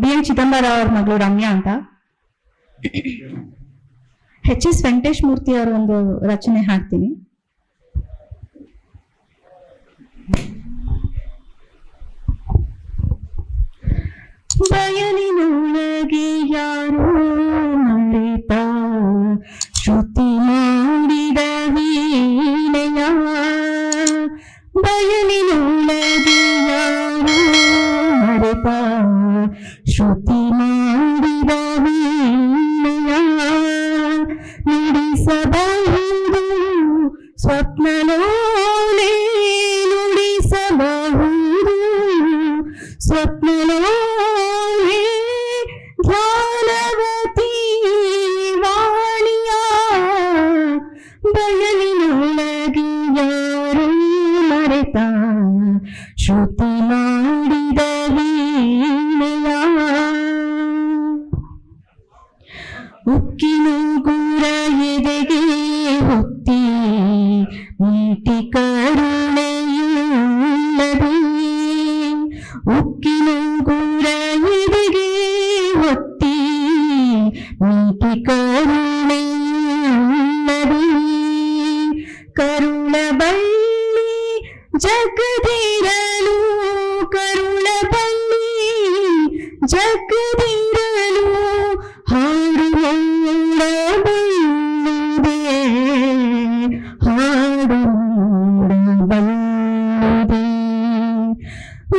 B N Chidambara ಅವ್ರ ಮಗಳು ರಮ್ಯಾ ಅಂತ. ಎಚ್ ಎಸ್ ವೆಂಕಟೇಶ್ ಮೂರ್ತಿ ಅವರ ಒಂದು ರಚನೆ ಹಾಕ್ತೀನಿ. ಬಯಲಿನೊಳಗೆ ಯಾರೋ సబాహుడు స్వప్నలో లేనుడి సబాహుడు స్వప్నలో ధ్యానవతి వాణియా നീട്ടിക്കരുണയുള്ളതേ ഉക്കിനും കുരയിടുകേ ഒത്തി നീട്ടിക്കരുണയുള്ളതേ കരുണബള്ളി ജഗതിരലു കരുണബള്ളി ജഗതിര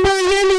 Miami.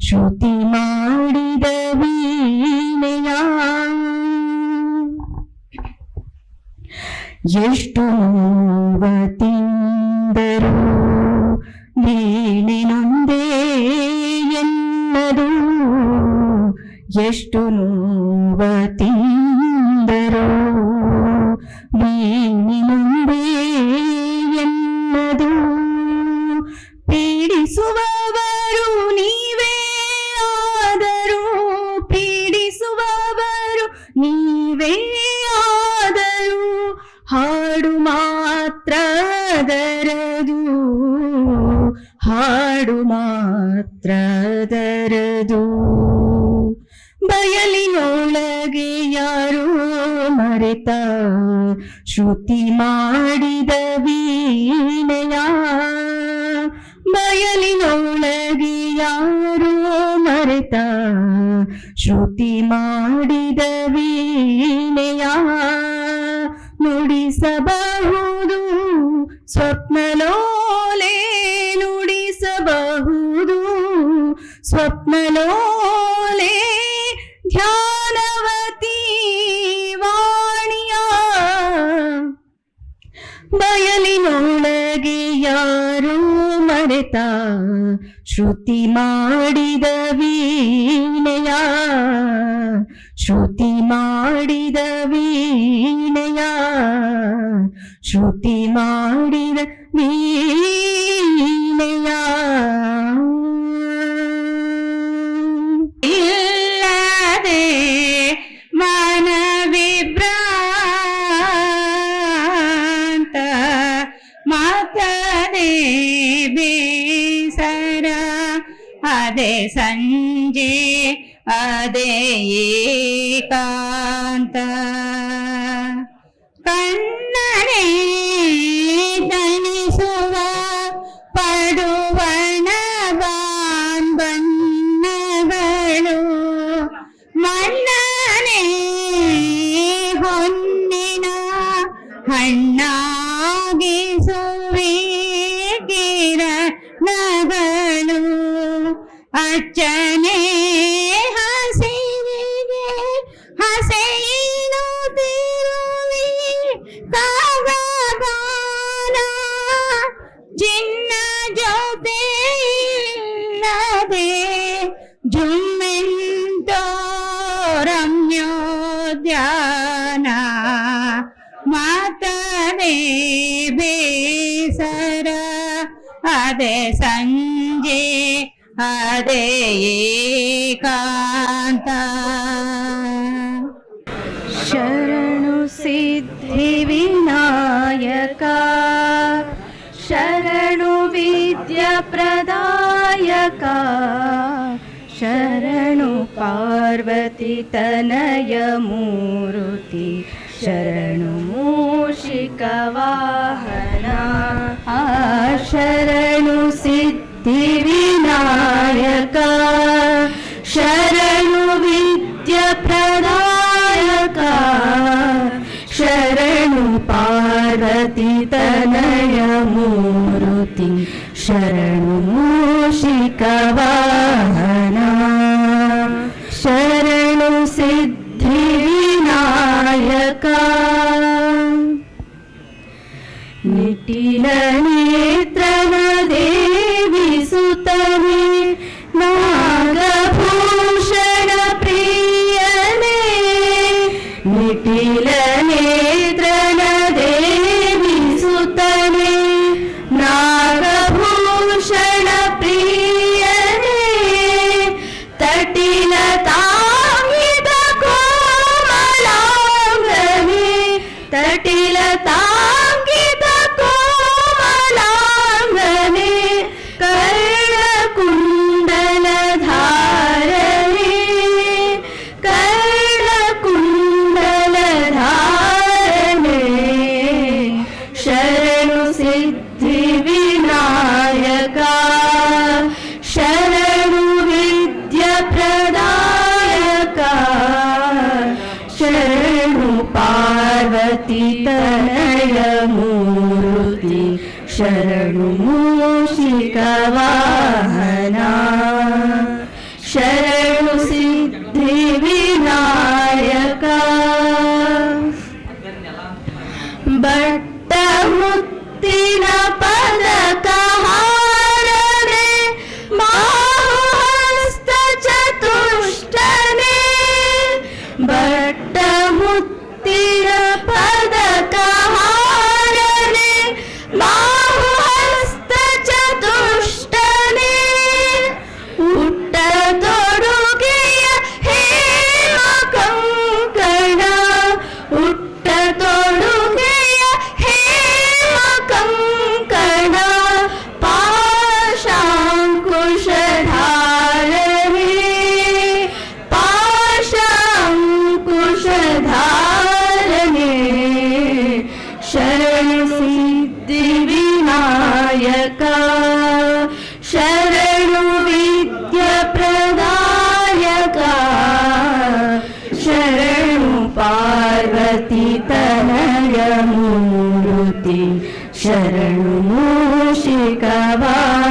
ಶ್ರುತಿ ಮಾಡಿದ ವೀಣೆಯ ಎಷ್ಟು ನೋವ ತಿಂದರು ನೀನಿನೊಂದೇ ಎನ್ನದು ಎಷ್ಟು ನೋವ ನೀವೇ ಆದರೂ ಹಾಡು ಮಾತ್ರ ದರದು. ಹಾಡು ಮಾತ್ರ ದರದು. ಬಯಲಿನೊಳಗೆ ಯಾರು ಮರೆತ? ಶ್ರುತಿ ಮಾಡಿದ ವೀಣೆಯ ಬಯಲಿನೊಳಗೆ ಯಾರು ಮರೆತ? ಶ್ರುತಿ ಮಾಡಿದ ವೀಣೆಯ ನುಡಿಸಬಹುದು ಸ್ವಪ್ನಲೋಲೆ ನುಡಿಸಬಹುದು ಸ್ವಪ್ನಲೋಲೆ ಧ್ಯಾನವತಿ ವಾಣಿಯ ಬಯಲಿನೊಳಗೆ ಯಾರೋ ಮರೆತ ಶ್ರುತಿ ಮಾಡಿದ ವೀಣೆಯ ಶ್ರುತಿ ಮಾಡಿದ ವೀಣೆಯ ಶ್ರುತಿ ಮಾಡಿದ ವೀಣೆಯ ಅದೇ ಸಂಜೆ ಅದೇ ಏಕಾಂತ ಕಣ್ಣನೆ अदे संजे हदे एकान्त शरणुसिद्धिविनायका शरणु विद्याप्रदायका शरणु पार्वती तनय मूर्ति शरणुमूषिकवाहना। शरणुसिद्धिविनायका शरणु विद्यप्रदायका। शरणु पार्वती तनयमुति शरणषिकवा ಕಟ್ಟಿಲ ತಾಂಗಿದ ಕೋಮಲಾಂಗನಿ ತಟಿಲ ತಾ शरणु पार्वती तनय मूर्ति शरणु मूषिकवाहना शरणु सिद्धि विनायका। भट्टमुत् शरणु शिकवा